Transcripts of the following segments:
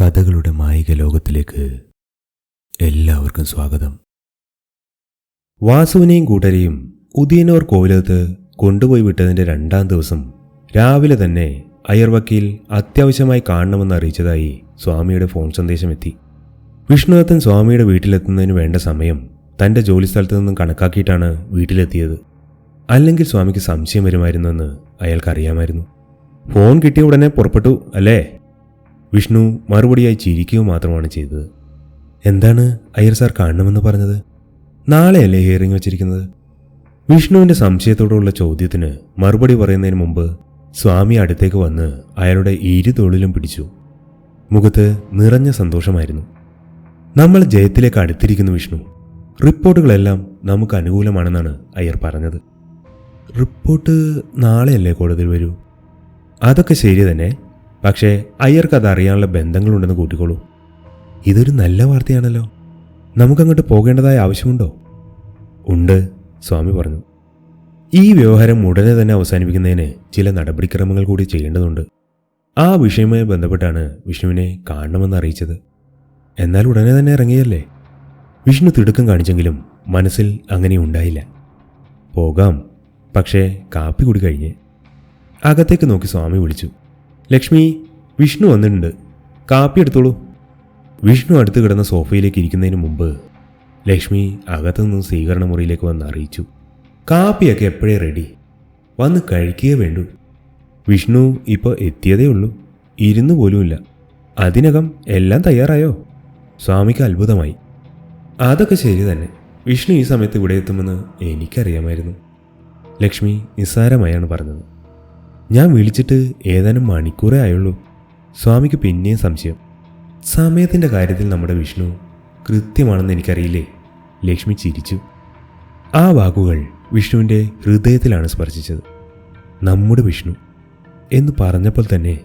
കഥകളുടെ മായിക ലോകത്തിലേക്ക് എല്ലാവർക്കും സ്വാഗതം. വാസുവിനെയും കൂട്ടരെയും ഉദയനോർ കോവിലത്ത് കൊണ്ടുപോയി വിട്ടതിന്റെ രണ്ടാം ദിവസം രാവിലെ തന്നെ അയ്യർ അത്യാവശ്യമായി കാണണമെന്ന് അറിയിച്ചതായി സ്വാമിയുടെ ഫോൺ സന്ദേശം എത്തി വിഷ്ണുദത്തൻ സ്വാമിയുടെ വീട്ടിലെത്തുന്നതിന് വേണ്ട സമയം തന്റെ ജോലിസ്ഥലത്ത് നിന്നും കണക്കാക്കിയിട്ടാണ് വീട്ടിലെത്തിയത്. അല്ലെങ്കിൽ സ്വാമിക്ക് സംശയം വരുമായിരുന്നെന്ന് അയാൾക്കറിയാമായിരുന്നു. ഫോൺ കിട്ടിയ ഉടനെ പുറപ്പെട്ടു അല്ലേ? വിഷ്ണു മറുപടിയായി ചിരിക്കുക മാത്രമാണ് ചെയ്തത്. എന്താണ് അയ്യർ സാർ കാണണമെന്ന് പറഞ്ഞത്? നാളെയല്ലേ ഹിയറിംഗ് വെച്ചിരിക്കുന്നത്? വിഷ്ണുവിന്റെ സംശയത്തോടുള്ള ചോദ്യത്തിന് മറുപടി പറയുന്നതിന് മുമ്പ് സ്വാമി അടുത്തേക്ക് വന്ന് അയാളുടെ ഇരു തോളിലും പിടിച്ചു. മുഖത്ത് നിറഞ്ഞ സന്തോഷമായിരുന്നു. നമ്മൾ ജയത്തിലേക്ക് അടുത്തിരിക്കുന്നു വിഷ്ണു. റിപ്പോർട്ടുകളെല്ലാം നമുക്ക് അനുകൂലമാണെന്നാണ് അയ്യർ പറഞ്ഞത്. റിപ്പോർട്ട് നാളെയല്ലേ കോടതിയിൽ വരൂ? അതൊക്കെ ശരി തന്നെ. പക്ഷേ അയ്യർക്ക് അതറിയാനുള്ള ബന്ധങ്ങളുണ്ടെന്ന് കൂട്ടിക്കോളൂ. ഇതൊരു നല്ല വാർത്തയാണല്ലോ. നമുക്കങ്ങോട്ട് പോകേണ്ടതായ ആവശ്യമുണ്ടോ? ഉണ്ട് സ്വാമി പറഞ്ഞു. ഈ വ്യവഹാരം ഉടനെ തന്നെ അവസാനിപ്പിക്കുന്നതിന് ചില നടപടിക്രമങ്ങൾ കൂടി ചെയ്യേണ്ടതുണ്ട്. ആ വിഷയവുമായി ബന്ധപ്പെട്ടാണ് വിഷ്ണുവിനെ കാണണമെന്ന് അറിയിച്ചത്. എന്നാൽ ഉടനെ തന്നെ ഇറങ്ങിയല്ലേ വിഷ്ണു തിടുക്കം കാണിച്ചെങ്കിലും മനസ്സിൽ അങ്ങനെ ഉണ്ടായില്ല. പോകാം പക്ഷേ കാപ്പി കൂടി കഴിഞ്ഞ്. അകത്തേക്ക് നോക്കി സ്വാമി വിളിച്ചു. ലക്ഷ്മി വിഷ്ണു വന്നിട്ടുണ്ട്. കാപ്പി എടുത്തോളൂ. വിഷ്ണു അടുത്ത് കിടന്ന സോഫയിലേക്ക് ഇരിക്കുന്നതിന് മുമ്പ് ലക്ഷ്മി അകത്തു നിന്ന് സ്വീകരണ മുറിയിലേക്ക് വന്ന് അറിയിച്ചു. കാപ്പിയൊക്കെ എപ്പോഴേ റെഡി വന്ന് കഴിക്കുകയേ വേണ്ടു. വിഷ്ണു ഇപ്പോൾ എത്തിയതേ ഉള്ളൂ. ഇരുന്നു പോലുമില്ല അതിനകം എല്ലാം തയ്യാറായോ? സ്വാമിക്ക് അത്ഭുതമായി. അതൊക്കെ ശരി തന്നെ. വിഷ്ണു ഈ സമയത്ത് ഇവിടെ എത്തുമെന്ന് എനിക്കറിയാമായിരുന്നു. ലക്ഷ്മി നിസ്സാരമായാണ് പറഞ്ഞത്. ഞാൻ വിളിച്ചിട്ട് ഏതാനും മണിക്കൂറേ ആയുള്ളൂ. സ്വാമിക്ക് പിന്നെയും സംശയം. സമയത്തിന്റെ കാര്യത്തിൽ നമ്മുടെ വിഷ്ണു കൃത്യമാണെന്ന് എനിക്കറിയില്ലേ? ലക്ഷ്മി ചിരിച്ചു. ആ വാക്കുകൾ വിഷ്ണുവിന്റെ ഹൃദയത്തിലാണ് സ്പർശിച്ചത്. നമ്മുടെ വിഷ്ണു എന്ന് പറഞ്ഞപ്പോൾ തന്നെ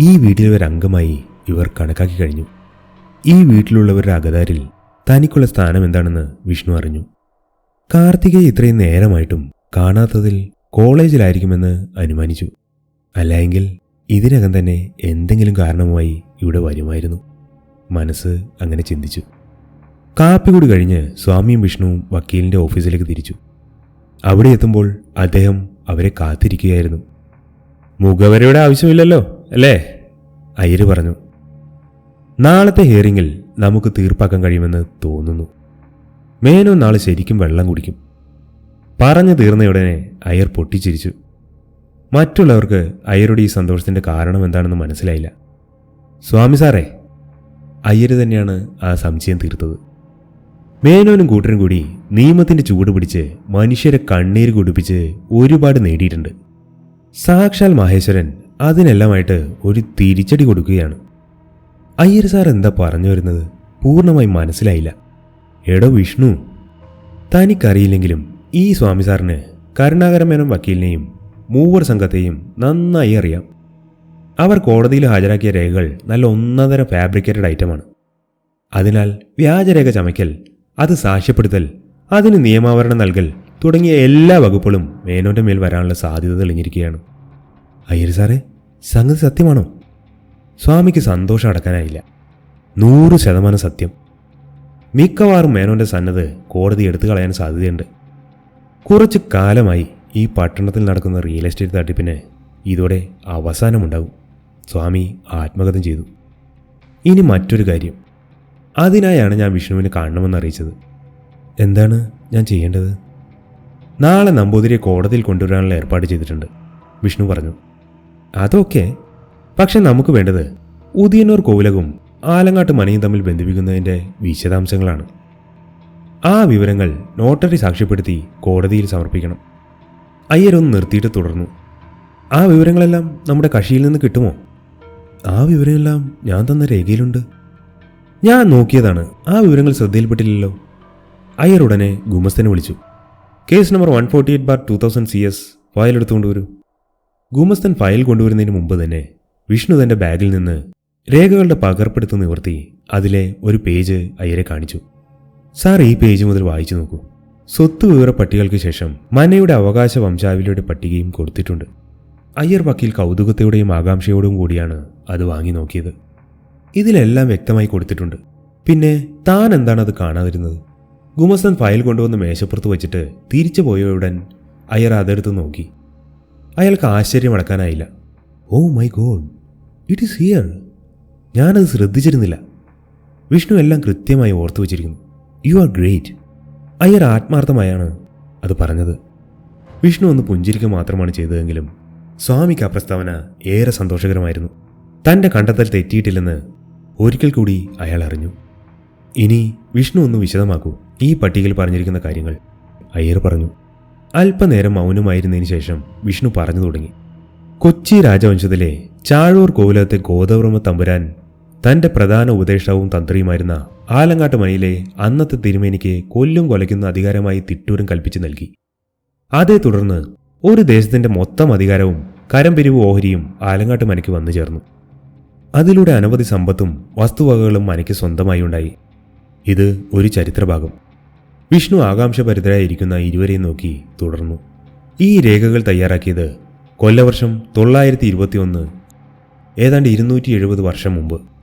ഈ വീട്ടിലെ അംഗമായി ഇവർ കണക്കാക്കി കഴിഞ്ഞു. ഈ വീട്ടിലുള്ളവരുടെ അകതാരിൽ തനിക്കുള്ള സ്ഥാനം എന്താണെന്ന് വിഷ്ണു അറിഞ്ഞു. കാർത്തികയെ ഇത്രയും നേരമായിട്ടും കാണാത്തതിൽ കോളേജിലായിരിക്കുമെന്ന് അനുമാനിച്ചു. അല്ലായെങ്കിൽ ഇതിനകം തന്നെ എന്തെങ്കിലും കാരണവുമായി ഇവിടെ വരുമായിരുന്നു. മനസ്സ് അങ്ങനെ ചിന്തിച്ചു. കാപ്പി കൂടി കഴിഞ്ഞ് സ്വാമിയും വിഷ്ണുവും വക്കീലിന്റെ ഓഫീസിലേക്ക് തിരിച്ചു. അവിടെ എത്തുമ്പോൾ അദ്ദേഹം അവരെ കാത്തിരിക്കുകയായിരുന്നു. മുഖവരയുടെ ആവശ്യമില്ലല്ലോ അല്ലേ? അയ്യര് പറഞ്ഞു. നാളത്തെ ഹിയറിംഗിൽ നമുക്ക് തീർപ്പാക്കാൻ കഴിയുമെന്ന് തോന്നുന്നു. മേനോ നാളെ ശരിക്കും വെള്ളം കുടിക്കും. പറഞ്ഞു തീർന്നയുടനെ അയർ പൊട്ടിച്ചിരിച്ചു. മറ്റുള്ളവർക്ക് അയ്യരുടെ ഈ സന്തോഷത്തിന്റെ കാരണം എന്താണെന്ന് മനസ്സിലായില്ല. സ്വാമി സാറേ അയ്യർ തന്നെയാണ് ആ സംശയം തീർത്തത്. മേനോനും കൂട്ടരും കൂടി നിയമത്തിന്റെ ചൂട് പിടിച്ച് മനുഷ്യരെ കണ്ണീര് കുടിപ്പിച്ച് ഒരുപാട് നേടിയിട്ടുണ്ട്. സാക്ഷാൽ മഹേശ്വരൻ അതിനെല്ലാമായിട്ട് ഒരു തിരിച്ചടി കൊടുക്കുകയാണ്. അയ്യർ സാർ എന്താ പറഞ്ഞു വരുന്നത് പൂർണമായി മനസ്സിലായില്ല. എടോ വിഷ്ണു തനിക്കറിയില്ലെങ്കിലും ഈ സ്വാമി സാറിന് കരുണാകരമേനം വക്കീലിനെയും മൂവർ സംഘത്തെയും നന്നായി അറിയാം. അവർ കോടതിയിൽ ഹാജരാക്കിയ രേഖകൾ നല്ല ഒന്നതര ഫാബ്രിക്കേറ്റഡ് ഐറ്റമാണ് അതിനാൽ വ്യാജരേഖ ചമയ്ക്കൽ അത് സാക്ഷ്യപ്പെടുത്തൽ അതിന് നിയമാവരണം നൽകൽ തുടങ്ങിയ എല്ലാ വകുപ്പുകളും മേനോന്റെ മേൽ വരാനുള്ള സാധ്യത തെളിഞ്ഞിരിക്കുകയാണ്. അയ്യർ സാറേ സംഗതി സത്യമാണോ? സ്വാമിക്ക് സന്തോഷം അടക്കാനായില്ല. നൂറ് ശതമാനം സത്യം. മിക്കവാറും മേനോന്റെ സന്നദ്ധ കോടതി എടുത്തു കളയാൻ സാധ്യതയുണ്ട്. കുറച്ച് കാലമായി ഈ പട്ടണത്തിൽ നടക്കുന്ന റിയൽ എസ്റ്റേറ്റ് തട്ടിപ്പിന് ഇതോടെ അവസാനമുണ്ടാകും. സ്വാമി ആത്മഗതം ചെയ്തു. ഇനി മറ്റൊരു കാര്യം. അതിനായാണ് ഞാൻ വിഷ്ണുവിനെ കാണണമെന്ന് അറിയിച്ചത്. എന്താണ് ഞാൻ ചെയ്യേണ്ടത്? നാളെ നമ്പൂതിരിയെ കോടതിയിൽ കൊണ്ടുവരാനുള്ള ഏർപ്പാട് ചെയ്തിട്ടുണ്ട് വിഷ്ണു പറഞ്ഞു. അതൊക്കെ. പക്ഷെ നമുക്ക് വേണ്ടത് ഉദിയന്നൂർ കോവിലകും ആലങ്ങാട്ട് മനയും തമ്മിൽ ബന്ധിപ്പിക്കുന്നതിന്റെ വിശദാംശങ്ങളാണ്. ആ വിവരങ്ങൾ നോട്ടറി സാക്ഷ്യപ്പെടുത്തി കോടതിയിൽ സമർപ്പിക്കണം. അയ്യരൊന്ന് നിർത്തിയിട്ട് തുടർന്നു. ആ വിവരങ്ങളെല്ലാം നമ്മുടെ കക്ഷിയിൽ നിന്ന് കിട്ടുമോ? ആ വിവരമെല്ലാം ഞാൻ തന്ന രേഖയിലുണ്ട്. ഞാൻ നോക്കിയതാണ്. ആ വിവരങ്ങൾ ശ്രദ്ധയിൽപ്പെട്ടില്ലല്ലോ. അയ്യർ ഉടനെ ഗുമസ്തനെ വിളിച്ചു. Case number one forty eight bar two thousand C S file എടുത്തുകൊണ്ടുവരൂ ഗുമസ്തൻ ഫയൽ കൊണ്ടുവരുന്നതിന് മുമ്പ് തന്നെ വിഷ്ണു തന്റെ ബാഗിൽ നിന്ന് രേഖകളുടെ പകർപ്പെടുത്ത് നിവർത്തി അതിലെ ഒരു പേജ് അയ്യരെ കാണിച്ചു. സാർ ഈ പേജ് മുതൽ വായിച്ചു നോക്കൂ. സ്വത്ത് വിവര പട്ടികൾക്ക് ശേഷം മനയുടെ അവകാശ വംശാവലിയുടെ പട്ടികയും കൊടുത്തിട്ടുണ്ട്. അയ്യർ വക്കീൽ കൗതുകത്തോടെയും ആകാംക്ഷയോടും കൂടിയാണ് അത് വാങ്ങി നോക്കിയത്. ഇതിലെല്ലാം വ്യക്തമായി കൊടുത്തിട്ടുണ്ട്. പിന്നെ താൻ എന്താണ് അത് കാണാതിരുന്നത്? ഗുമസൻ ഫയൽ കൊണ്ടുവന്ന് മേശപ്പുറത്ത് വെച്ചിട്ട് തിരിച്ചു പോയ ഉടൻ അയ്യർ അതെടുത്ത് നോക്കി. അയാൾക്ക് ആശ്ചര്യം അടക്കാനായില്ല. ഓ my God it is here ഞാനത് ശ്രദ്ധിച്ചിരുന്നില്ല. വിഷ്ണു എല്ലാം കൃത്യമായി ഓർത്തു വച്ചിരിക്കുന്നു. യു ആർ ഗ്രേറ്റ് അയ്യർ ആത്മാർത്ഥമായാണ് അത് പറഞ്ഞത്. വിഷ്ണു ഒന്ന് പുഞ്ചിരിക്കുക മാത്രമാണ് ചെയ്തതെങ്കിലും സ്വാമിക്ക് ആ പ്രസ്താവന ഏറെ സന്തോഷകരമായിരുന്നു. തന്റെ കണ്ടെത്തൽ തെറ്റിയിട്ടില്ലെന്ന് ഒരിക്കൽ കൂടി അയാൾ അറിഞ്ഞു. ഇനി വിഷ്ണു ഒന്ന് വിശദമാക്കൂ. ഈ പട്ടികയിൽ പറഞ്ഞിരിക്കുന്ന കാര്യങ്ങൾ അയ്യർ പറഞ്ഞു. അല്പനേരം മൗനമായിരുന്നതിന് ശേഷം വിഷ്ണു പറഞ്ഞു തുടങ്ങി. കൊച്ചി രാജവംശത്തിലെ ചാഴൂർ കോവിലത്തെ ഗോതവർമ്മ തമ്പുരാൻ തന്റെ പ്രധാന ഉപദേഷ്ടാവും തന്ത്രിയുമായിരുന്ന ആലങ്ങാട്ട് മനയിലെ അന്നത്തെ തിരുമേനിക്ക് കൊല്ലും കൊലയ്ക്കുന്ന അധികാരമായി തിട്ടൂരും കൽപ്പിച്ചു നൽകി. അതേ തുടർന്ന് ഒരു ദേശത്തിന്റെ മൊത്തം അധികാരവും കരംപിരിവ് ഓഹരിയും ആലങ്ങാട്ട് മനയ്ക്ക് വന്നു ചേർന്നു. അതിലൂടെ അനവധി സമ്പത്തും വസ്തുവകകളും മനയ്ക്ക് സ്വന്തമായി ഉണ്ടായി. ഇത് ഒരു ചരിത്രഭാഗം. വിഷ്ണു ആകാംക്ഷഭരിതരായിരിക്കുന്ന ഇരുവരെയും നോക്കി തുടർന്നു. ഈ രേഖകൾ തയ്യാറാക്കിയത് കൊല്ലവർഷം തൊള്ളായിരത്തി ഇരുപത്തിയൊന്ന് ഏതാണ്ട് ഇരുന്നൂറ്റി എഴുപത് വർഷം മുമ്പ്.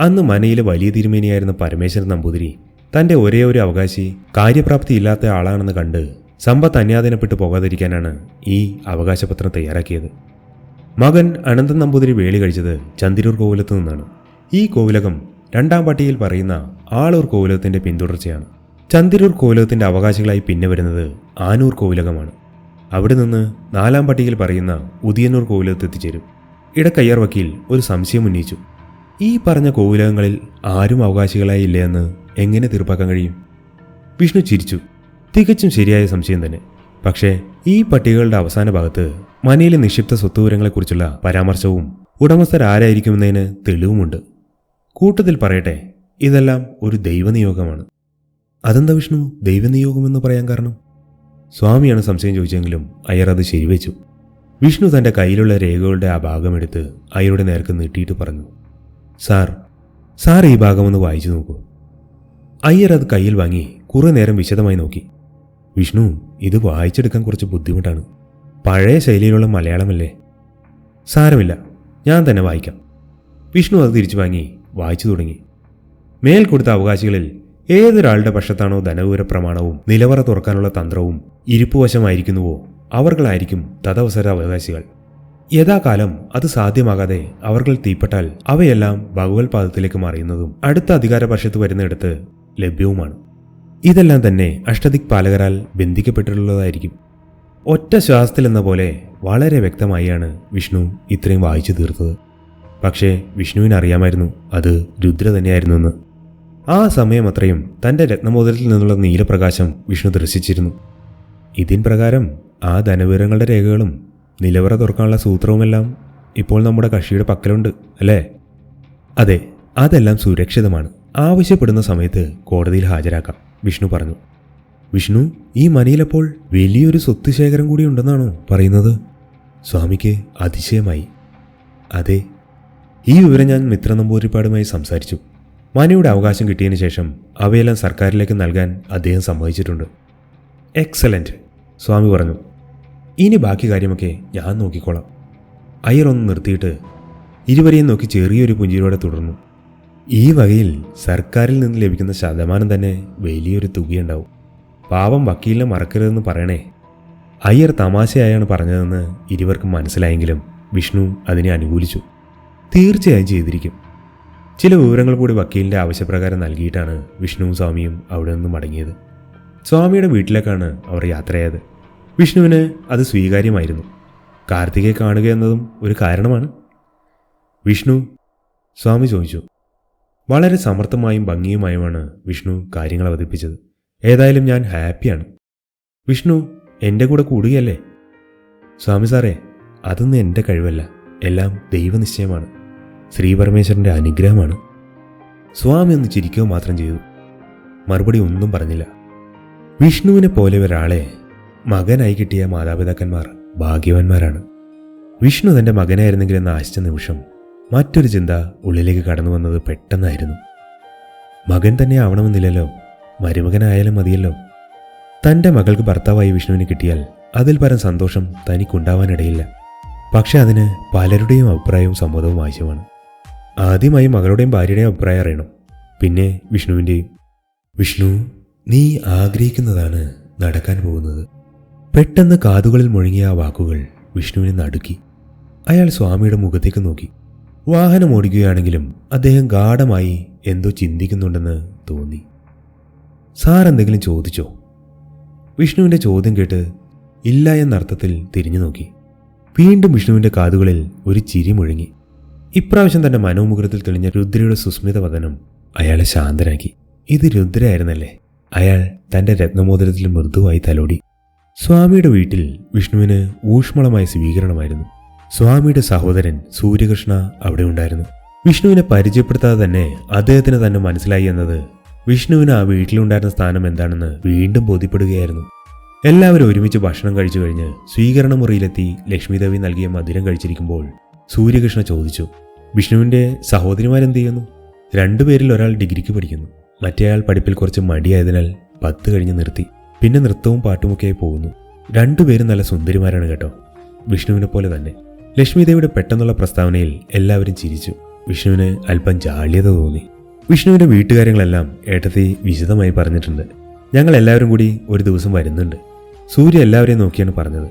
അന്ന് മനയിലെ വലിയ തിരുമേനിയായിരുന്ന പരമേശ്വരൻ നമ്പൂതിരി തന്റെ ഒരേ ഒരു അവകാശി കാര്യപ്രാപ്തി ഇല്ലാത്ത ആളാണെന്ന് കണ്ട് സമ്പത്ത് അന്യാധീനപ്പെട്ടു പോകാതിരിക്കാനാണ് ഈ അവകാശപത്രം തയ്യാറാക്കിയത്. മകൻ അനന്തൻ നമ്പൂതിരി വേളി കഴിച്ചത് ചന്ദിരൂർ കോവിലത്ത് നിന്നാണ്. ഈ കോവിലകം രണ്ടാം പട്ടികയിൽ പറയുന്ന ആളൂർ കോവിലത്തിന്റെ പിന്തുടർച്ചയാണ്. ചന്ദിരൂർ കോവിലകത്തിന്റെ അവകാശികളായി പിന്നെ വരുന്നത് ആനൂർ കോവിലകമാണ്. അവിടെ നിന്ന് നാലാം പട്ടികയിൽ പറയുന്ന ഉദിയന്നൂർ കോവിലകത്ത് എത്തിച്ചേരും. ഇടക്കയ്യർ വക്കീൽ ഒരു സംശയം ഉന്നയിച്ചു. ഈ പറഞ്ഞ കോവിലകങ്ങളിൽ ആരും അവകാശികളായി എന്ന് എങ്ങനെ തീർപ്പാക്കാൻ കഴിയും? വിഷ്ണു ചിരിച്ചു. തികച്ചും ശരിയായ സംശയം തന്നെ. പക്ഷേ ഈ പട്ടികകളുടെ അവസാന ഭാഗത്ത് മനയിലെ നിക്ഷിപ്ത സ്വത്തുവിവരങ്ങളെക്കുറിച്ചുള്ള പരാമർശവും ഉടമസ്ഥരാരായിരിക്കുമെന്നതിന് തെളിവുമുണ്ട്. കൂട്ടത്തിൽ പറയട്ടെ ഇതെല്ലാം ഒരു ദൈവനിയോഗമാണ്. അതെന്താ വിഷ്ണു ദൈവനിയോഗമെന്ന് പറയാൻ കാരണം? സ്വാമിയാണ് സംശയം ചോദിച്ചെങ്കിലും അയ്യർ അത് ശരിവെച്ചു. വിഷ്ണു തന്റെ കയ്യിലുള്ള രേഖകളുടെ ആ ഭാഗമെടുത്ത് അയ്യരുടെ നേർക്ക് നീട്ടിയിട്ട് പറഞ്ഞു. സാർ സാർ ഈ ഭാഗമൊന്ന് വായിച്ചു നോക്കൂ. അയ്യർ അത് കയ്യിൽ വാങ്ങി കുറേ നേരം വിശദമായി നോക്കി. വിഷ്ണു ഇത് വായിച്ചെടുക്കാൻ കുറച്ച് ബുദ്ധിമുട്ടാണ്. പഴയ ശൈലിയിലുള്ള മലയാളമല്ലേ? സാരമില്ല ഞാൻ തന്നെ വായിക്കാം. വിഷ്ണു അത് തിരിച്ചു വാങ്ങി വായിച്ചു തുടങ്ങി. മേൽ കൊടുത്ത അവകാശികളിൽ ഏതൊരാളുടെ പക്ഷത്താണോ ധനവിവര പ്രമാണവും നിലവറ തുറക്കാനുള്ള തന്ത്രവും ഇരിപ്പുവശമായിരിക്കുന്നുവോ? അവർകളായിരിക്കും തദവസര അവകാശികൾ. യഥാകാലം അത് സാധ്യമാകാതെ അവർകൾ തീപ്പെട്ടാൽ അവയെല്ലാം ഭഗവത് പാദത്തിലേക്ക് മറിയുന്നതും അടുത്ത അധികാരപക്ഷത്ത് വരുന്നിടത്ത് ലഭ്യവുമാണ്. ഇതെല്ലാം തന്നെ അഷ്ടദിക് പാലകരാൽ ബന്ധിക്കപ്പെട്ടിട്ടുള്ളതായിരിക്കും. ഒറ്റ ശ്വാസത്തിലെന്ന പോലെ വളരെ വ്യക്തമായാണ് വിഷ്ണു ഇത്രയും വായിച്ചു തീർത്തത്. പക്ഷേ വിഷ്ണുവിന് അറിയാമായിരുന്നു അത് രുദ്ര തന്നെയായിരുന്നു എന്ന് ആ സമയം അത്രയും തന്റെ രത്നമോതിരത്തിൽ നിന്നുള്ള നീലപ്രകാശം വിഷ്ണു ദർശിച്ചിരുന്നു. ഇതിൻ പ്രകാരം ആ ധനവിവരങ്ങളുടെ രേഖകളും നിലവറ തുറക്കാനുള്ള സൂത്രവുമെല്ലാം ഇപ്പോൾ നമ്മുടെ കക്ഷിയുടെ പക്കലുണ്ട് അല്ലേ? അതെ അതെല്ലാം സുരക്ഷിതമാണ്. ആവശ്യപ്പെടുന്ന സമയത്ത് കോടതിയിൽ ഹാജരാക്കാം വിഷ്ണു പറഞ്ഞു. വിഷ്ണു ഈ മനയിലപ്പോൾ വലിയൊരു സ്വത്ത് ശേഖരം കൂടി ഉണ്ടെന്നാണോ പറയുന്നത്? സ്വാമിക്ക് അതിശയമായി. അതെ ഈ വിവരം ഞാൻ മിത്ര നമ്പൂതിരിപ്പാടുമായി സംസാരിച്ചു. മനയുടെ അവകാശം കിട്ടിയതിന് ശേഷം അവയെല്ലാം സർക്കാരിലേക്ക് നൽകാൻ അദ്ദേഹം സമ്മതിച്ചിട്ടുണ്ട്. എക്സലന്റ് സ്വാമി പറഞ്ഞു. ഇനി ബാക്കി കാര്യമൊക്കെ ഞാൻ നോക്കിക്കോളാം. അയ്യർ ഒന്ന് നിർത്തിയിട്ട് ഇരുവരെയും നോക്കി ചെറിയൊരു പുഞ്ചിരിയോടെ തുടർന്നു. ഈ വകയിൽ സർക്കാരിൽ നിന്ന് ലഭിക്കുന്ന ശതമാനം തന്നെ വലിയൊരു തുകയുണ്ടാവും. പാവം വക്കീലിനെ മറക്കരുതെന്ന് പറയണേ. അയ്യർ തമാശയായാണ് പറഞ്ഞതെന്ന് ഇരുവർക്കും മനസ്സിലായെങ്കിലും വിഷ്ണു അതിനെ അനുകൂലിച്ചു. തീർച്ചയായും ചെയ്തിരിക്കും. ചില വിവരങ്ങൾ കൂടി വക്കീലിന്റെ ആവശ്യപ്രകാരം നൽകിയിട്ടാണ് വിഷ്ണുവും സ്വാമിയും അവിടെ നിന്ന് മടങ്ങിയത്. സ്വാമിയുടെ വീട്ടിലേക്കാണ് അവർ യാത്രയായത്. വിഷ്ണുവിന് അത് സ്വീകാര്യമായിരുന്നു. കാർത്തികയെ കാണുക എന്നതും ഒരു കാരണമാണ്. വിഷ്ണു സ്വാമി ചോദിച്ചു. വളരെ സമർത്ഥമായും ഭംഗിയുമായുമാണ് വിഷ്ണു കാര്യങ്ങൾ അവതരിപ്പിച്ചത്. ഏതായാലും ഞാൻ ഹാപ്പിയാണ്. വിഷ്ണു എന്റെ കൂടെ കൂടുകയല്ലേ? സ്വാമി സാറേ അതൊന്നും എന്റെ കഴിവല്ല. എല്ലാം ദൈവനിശ്ചയമാണ്. ശ്രീ ശ്രീപരമേശ്വരന്റെ അനുഗ്രഹമാണ്. സ്വാമി ഒന്ന് ചിരിക്കുക മാത്രം ചെയ്തു. മറുപടി ഒന്നും പറഞ്ഞില്ല. വിഷ്ണുവിനെ പോലെ ഒരാളെ മകനായി കിട്ടിയ മാതാപിതാക്കന്മാർ ഭാഗ്യവാന്മാരാണ്. വിഷ്ണു തന്റെ മകനായിരുന്നെങ്കിലെന്ന് ആശിച്ച നിമിഷം മറ്റൊരു ചിന്ത ഉള്ളിലേക്ക് കടന്നു വന്നത് പെട്ടെന്നായിരുന്നു. മകൻ തന്നെ ആവണമെന്നില്ലല്ലോ മരുമകനായാലും മതിയല്ലോ. തന്റെ മകൾക്ക് ഭർത്താവായി വിഷ്ണുവിന് കിട്ടിയാൽ അതിൽ പരം സന്തോഷം തനിക്കുണ്ടാവാനിടയില്ല. പക്ഷെ അതിന് പലരുടെയും അഭിപ്രായവും സമ്മതവും ആവശ്യമാണ്. ആദ്യമായി മകളുടെയും ഭാര്യയുടെയും അഭിപ്രായം അറിയണം. പിന്നെ വിഷ്ണുവിന്റെയും വിഷ്ണു നീ ആഗ്രഹിക്കുന്നതാണ് നടക്കാൻ പോകുന്നത്. പെട്ടെന്ന് കാതുകളിൽ മുഴങ്ങിയ ആ വാക്കുകൾ വിഷ്ണുവിനെ നടുക്കി. അയാൾ സ്വാമിയുടെ മുഖത്തേക്ക് നോക്കി. വാഹനം ഓടിക്കുകയാണെങ്കിലും അദ്ദേഹം ഗാഠമായി എന്തോ ചിന്തിക്കുന്നുണ്ടെന്ന് തോന്നി. സാർ എന്തെങ്കിലും ചോദിച്ചോ? വിഷ്ണുവിന്റെ ചോദ്യം കേട്ട് ഇല്ല എന്നർത്ഥത്തിൽ തിരിഞ്ഞു നോക്കി. വീണ്ടും വിഷ്ണുവിന്റെ കാതുകളിൽ ഒരു ചിരി മുഴങ്ങി. ഇപ്രാവശ്യം തന്റെ മനോമുഖത്തിൽ തെളിഞ്ഞ രുദ്രയുടെ സുസ്മിത വദനം അയാളെ ശാന്തനാക്കി ഇത് രുദ്രയായിരുന്നല്ലേ? അയാൾ തന്റെ രത്നമോതിരത്തിൽ മൃദുവായി തലോടി. സ്വാമിയുടെ വീട്ടിൽ വിഷ്ണുവിന് ഊഷ്മളമായ സ്വീകരണമായിരുന്നു. സ്വാമിയുടെ സഹോദരൻ സൂര്യകൃഷ്ണ അവിടെ ഉണ്ടായിരുന്നു. വിഷ്ണുവിനെ പരിചയപ്പെടുത്താതെ തന്നെ അദ്ദേഹത്തിന് തന്നെ മനസ്സിലായി എന്നത് വിഷ്ണുവിന് ആ വീട്ടിലുണ്ടായിരുന്ന സ്ഥാനം എന്താണെന്ന് വീണ്ടും ബോധ്യപ്പെടുകയായിരുന്നു. എല്ലാവരും ഒരുമിച്ച് ഭക്ഷണം കഴിച്ചു കഴിഞ്ഞ് സ്വീകരണ മുറിയിലെത്തി ലക്ഷ്മിദേവി നൽകിയ മധുരം കഴിച്ചിരിക്കുമ്പോൾ സൂര്യകൃഷ്ണ ചോദിച്ചു വിഷ്ണുവിന്റെ സഹോദരിമാരെന്ത് ചെയ്യുന്നു? രണ്ടുപേരിൽ ഒരാൾ ഡിഗ്രിക്ക് പഠിക്കുന്നു. മറ്റേയാൾ പഠിപ്പിൽ കുറച്ച് മടിയായതിനാൽ പത്ത് കഴിഞ്ഞ് നിർത്തി. പിന്നെ നൃത്തവും പാട്ടുമൊക്കെയായി പോകുന്നു. രണ്ടുപേരും നല്ല സുന്ദരിമാരാണ് കേട്ടോ. വിഷ്ണുവിനെ പോലെ തന്നെ. ലക്ഷ്മിദേവിയുടെ പെട്ടെന്നുള്ള പ്രസ്താവനയിൽ എല്ലാവരും ചിരിച്ചു. വിഷ്ണുവിന് അല്പം ജാള്യത തോന്നി. വിഷ്ണുവിന്റെ വീട്ടുകാര്യങ്ങളെല്ലാം ഏട്ടത്തി വിശദമായി പറഞ്ഞിട്ടുണ്ട്. ഞങ്ങൾ എല്ലാവരും കൂടി ഒരു ദിവസം വരുന്നുണ്ട്. സൂര്യ എല്ലാവരെയും നോക്കിയാണ് പറഞ്ഞത്.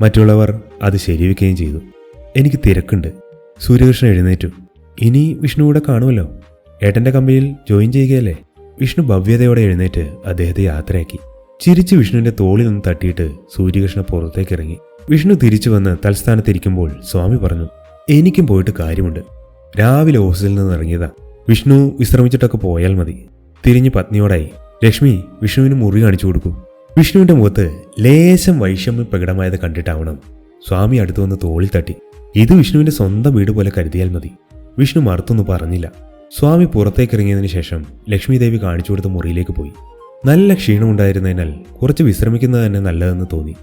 മറ്റുള്ളവർ അത് ശരിവെക്കുകയും ചെയ്തു. എനിക്ക് തിരക്കുണ്ട്. സൂര്യകൃഷ്ണൻ എഴുന്നേറ്റു. ഇനി വിഷ്ണു കൂടെ കാണുമല്ലോ. ഏട്ടന്റെ കമ്പനിയിൽ ജോയിൻ ചെയ്യുകയല്ലേ? വിഷ്ണു ഭവ്യതയോടെ എഴുന്നേറ്റ് അദ്ദേഹത്തെ യാത്രയാക്കി. ചിരിച്ച് വിഷ്ണുവിന്റെ തോളിൽ നിന്ന് തട്ടിയിട്ട് സൂര്യകൃഷ്ണ പുറത്തേക്ക് ഇറങ്ങി. വിഷ്ണു തിരിച്ചു വന്ന് തൽസ്ഥാനത്തിരിക്കുമ്പോൾ സ്വാമി പറഞ്ഞു എനിക്കും പോയിട്ട് കാര്യമുണ്ട്. രാവിലെ ഓഫീസിൽ നിന്ന് ഇറങ്ങിയതാ. വിഷ്ണു വിശ്രമിച്ചിട്ടൊക്കെ പോയാൽ മതി. തിരിഞ്ഞ് പത്നിയോടായി ലക്ഷ്മി വിഷ്ണുവിന് മുറി കാണിച്ചു കൊടുക്കൂ. വിഷ്ണുവിന്റെ മുഖത്ത് ലേശം വൈഷമ്യം പ്രകടമായത് കണ്ടിട്ടാവണം. സ്വാമി അടുത്തു വന്ന് തോളിൽ തട്ടി ഇത് വിഷ്ണുവിന്റെ സ്വന്തം വീട് പോലെ കരുതിയാൽ മതി. വിഷ്ണു മറുത്തൊന്നും പറഞ്ഞില്ല. സ്വാമി പുറത്തേക്ക് ഇറങ്ങിയതിനു ശേഷം ലക്ഷ്മി ദേവി കാണിച്ചു കൊടുത്ത മുറിയിലേക്ക് പോയി. നല്ല ക്ഷീണമുണ്ടായിരുന്നതിനാൽ കുറച്ച് വിശ്രമിക്കുന്നത് തന്നെ നല്ലതെന്ന് തോന്നി.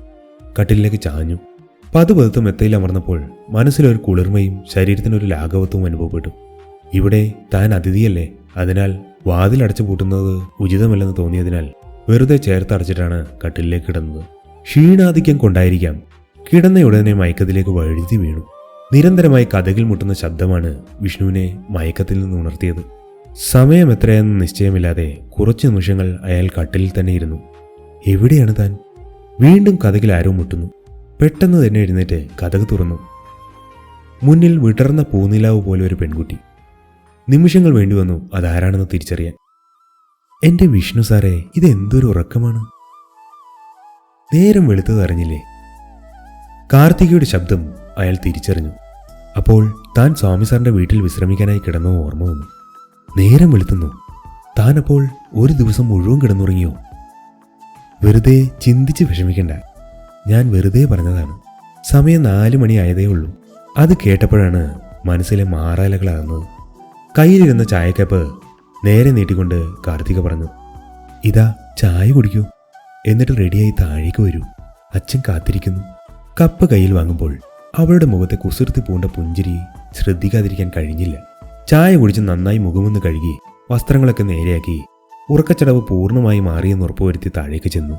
കട്ടിലിലേക്ക് ചാഞ്ഞു. പതുപതുത്ത് മെത്തയിൽ അമർന്നപ്പോൾ മനസ്സിലൊരു കുളിർമയും ശരീരത്തിനൊരു ലാഘവത്വവും അനുഭവപ്പെട്ടു. ഇവിടെ താൻ അതിഥിയല്ലേ? അതിനാൽ വാതിലടച്ചു പൂട്ടുന്നത് ഉചിതമല്ലെന്ന് തോന്നിയതിനാൽ വെറുതെ ചേർത്തടച്ചിട്ടാണ് കട്ടിലിലേക്ക് കിടന്നത്. ക്ഷീണാധിക്യം കൊണ്ടായിരിക്കാം കിടന്ന കിടന്നയുടനെ മയക്കത്തിലേക്ക് വഴുതി വീണു. നിരന്തരമായി കഥകിൽ മുട്ടുന്ന ശബ്ദമാണ് വിഷ്ണുവിനെ മയക്കത്തിൽ നിന്ന് ഉണർത്തിയത്. സമയം എത്രയെന്ന് നിശ്ചയമില്ലാതെ കുറച്ച് നിമിഷങ്ങൾ അയാൾ കട്ടിലിൽ തന്നെ ഇരുന്നു. എവിടെയാണ് താൻ? വീണ്ടും കഥകിൽ ആരോ മുട്ടുന്നു. പെട്ടെന്ന് തന്നെ എഴുന്നേറ്റ് കഥക് തുറന്നു. മുന്നിൽ വിടർന്ന പൂനിലാവ് പോലെ ഒരു പെൺകുട്ടി. നിമിഷങ്ങൾ വേണ്ടി വന്നു അതാരാണെന്ന് തിരിച്ചറിയാൻ. എന്റെ വിഷ്ണു സാറേ ഇത് എന്തൊരു ഉറക്കമാണ്? നേരം വെളുത്തത് അറിഞ്ഞില്ലേ? കാർത്തികയുടെ ശബ്ദം അയാൾ തിരിച്ചറിഞ്ഞു. അപ്പോൾ താൻ സ്വാമി സാറിന്റെ വീട്ടിൽ വിശ്രമിക്കാനായി കിടന്നു ഓർമ്മ വന്നു. നേരം വെളുത്തുന്നു. താനപ്പോൾ ഒരു ദിവസം മുഴുവൻ കിടന്നുറങ്ങിയോ? വെറുതെ ചിന്തിച്ച് വിഷമിക്കണ്ട. ഞാൻ വെറുതെ പറഞ്ഞതാണ്. സമയം നാലു മണി ആയതേ ഉള്ളൂ. അത് കേട്ടപ്പോഴാണ് മനസ്സിലെ മാറാലകളാകുന്നത്. കയ്യിലിരുന്ന ചായക്കപ്പ് നേരെ നീട്ടിക്കൊണ്ട് കാർത്തിക പറഞ്ഞു ഇതാ ചായ കുടിക്കൂ. എന്നിട്ട് റെഡിയായി താഴേക്ക് വരൂ. അച്ഛൻ കാത്തിരിക്കുന്നു. കപ്പ് കയ്യിൽ വാങ്ങുമ്പോൾ അവളുടെ മുഖത്തെ കുസൃത്തി പൂണ്ട പുഞ്ചിരി ശ്രദ്ധിക്കാതിരിക്കാൻ കഴിഞ്ഞില്ല. ചായ കുടിച്ച് നന്നായി മുഖമൊന്ന് കഴുകി വസ്ത്രങ്ങളൊക്കെ നേരെയാക്കി ഉറക്കച്ചടവ് പൂർണമായി മാറിയെന്ന് ഉറപ്പുവരുത്തി താഴേക്ക് ചെന്നു.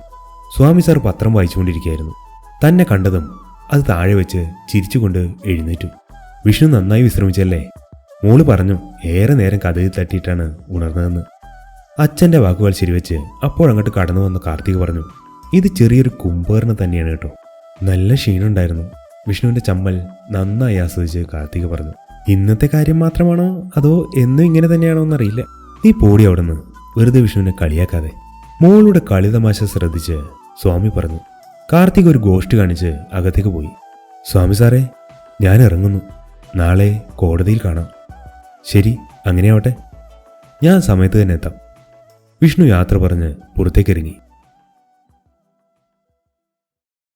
സ്വാമി സാർ പത്രം വായിച്ചുകൊണ്ടിരിക്കുകയായിരുന്നു. തന്നെ കണ്ടതും അത് താഴെ വെച്ച് ചിരിച്ചുകൊണ്ട് എഴുന്നേറ്റു. വിഷ്ണു നന്നായി വിശ്രമിച്ചല്ലേ? മോൾ പറഞ്ഞു ഏറെ നേരം കഥയിൽ തട്ടിയിട്ടാണ് ഉണർന്നതെന്ന്. അച്ഛന്റെ വാക്കുകൾ ശരിവെച്ച് അപ്പോഴങ്ങോട്ട് കടന്നു വന്ന കാർത്തിക് പറഞ്ഞു ഇത് ചെറിയൊരു കുംഭകർണം തന്നെയാണ് കേട്ടോ. നല്ല ക്ഷീണമുണ്ടായിരുന്നു. വിഷ്ണുവിന്റെ ചമ്മൽ നന്നായി ആസ്വദിച്ച് കാർത്തിക് പറഞ്ഞു ഇന്നത്തെ കാര്യം മാത്രമാണോ? അതോ എന്നും ഇങ്ങനെ തന്നെയാണോ എന്നറിയില്ല. നീ പോടി അവിടുന്ന്. വെറുതെ വിഷ്ണുവിനെ കളിയാക്കാതെ. മോളുടെ കളിതമാശ ശ്രദ്ധിച്ച് സ്വാമി പറഞ്ഞു. കാർത്തിക് ഒരു ഗോഷ്ടി കാണിച്ച് അകത്തേക്ക് പോയി. സ്വാമി സാറേ ഞാൻ ഇറങ്ങുന്നു. നാളെ കോടതിയിൽ കാണാം. ശരി അങ്ങനെയാവട്ടെ. ഞാൻ സമയത്ത് തന്നെ എത്താം. വിഷ്ണു യാത്ര പറഞ്ഞ് പുറത്തേക്കിറങ്ങി